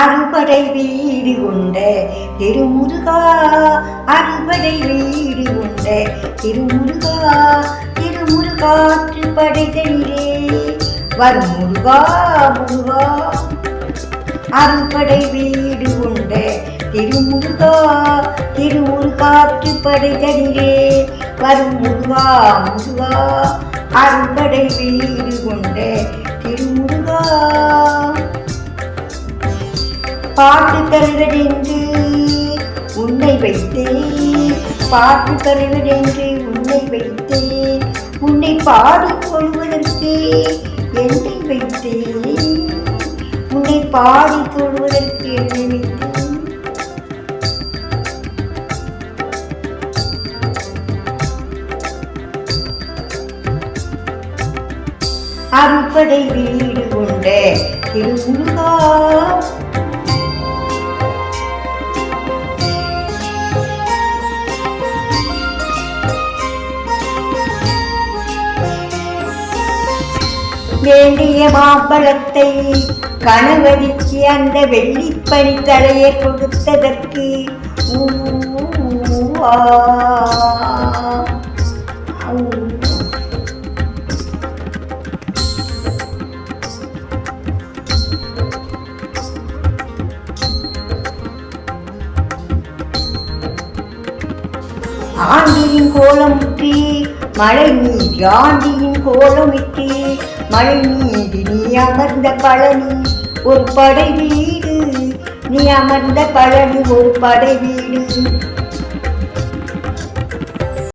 அறுபடை வீடு கொண்ட திருமுருகா அறுபடை வீடு கொண்ட திருமுருகா திருமுருகாற்று படைகளிலே வரும் முருகா முருகா. அறுபடை வீடு கொண்ட திருமுருகா திருமுருகாற்று படைகளிலே வரும் முருகா முருகா. அறுபடை வீடு கொண்ட திருமுருகா. பாட்டு தருவதென்று உன்னை வைத்தேன் பாட்டு தருவதென்று உன்னை வைத்தேன் உன்னை பாடிக்கொள்வதற்கு என்னை வைத்தேன் உன்னை பாடிக் கொள்வதற்கு என்னை வைத்தேன் அறுபடை வீடு கொண்ட திருமுருகா வேண்டிய மாம்பழத்தை கணவதிக்கு அந்த வெள்ளிப்பனி தலையை கொடுத்ததற்கு ஆண்டியின் கோலம் முற்றி மழை நீ காந்தியின் கோலமிட்டே மழை நீர் நீ அமர்ந்த பழனி ஒரு படை வீடு. நீ அமர்ந்த பழனி ஒரு படை வீடு.